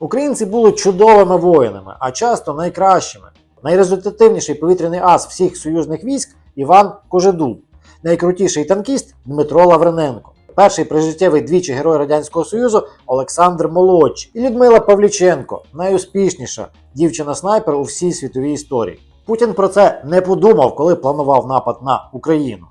Українці були чудовими воїнами, а часто найкращими. Найрезультативніший повітряний ас всіх союзних військ Іван Кожедуб, найкрутіший танкіст Дмитро Лаврененко, перший прижиттєвий двічі герой Радянського Союзу Олександр Молодший і Людмила Павліченко, найуспішніша дівчина-снайпер у всій світовій історії. Путін про це не подумав, коли планував напад на Україну.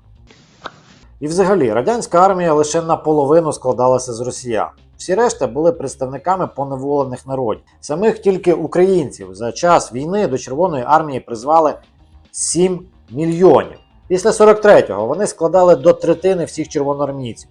І взагалі, радянська армія лише наполовину складалася з росіян. Всі решта були представниками поневолених народів. Самих тільки українців за час війни до Червоної армії призвали 7 мільйонів. Після 43-го вони складали до третини всіх червоноармійців.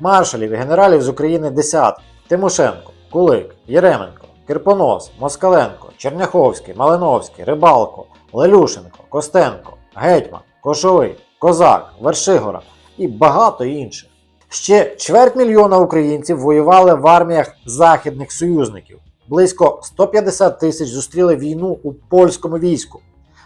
Маршалів і генералів з України десятки. Тимошенко, Кулик, Єременко, Кирпонос, Москаленко, Черняховський, Малиновський, Рибалко, Лелюшенко, Костенко, Гетьман, Кошовий, Козак, Вершигора і багато інших. Ще чверть мільйона українців воювали в арміях західних союзників. Близько 150 тисяч зустріли війну у польському війську.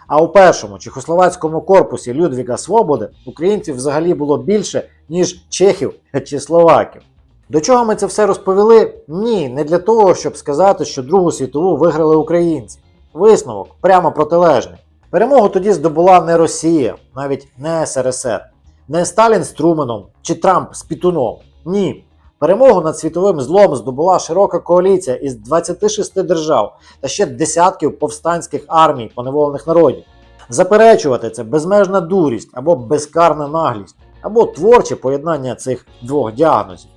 А у першому чехословацькому корпусі Людвіга Свободи українців взагалі було більше, ніж чехів чи словаків. До чого ми це все розповіли? Ні, не для того, щоб сказати, що Другу світову виграли українці. Висновок прямо протилежний. Перемогу тоді здобула не Росія, навіть не СРСР, не Сталін з Труменом чи Трамп з Пітуном. Ні. Перемогу над світовим злом здобула широка коаліція із 26 держав та ще десятків повстанських армій поневолених народів. Заперечувати це безмежна дурість або безкарна наглість, або творче поєднання цих двох діагнозів.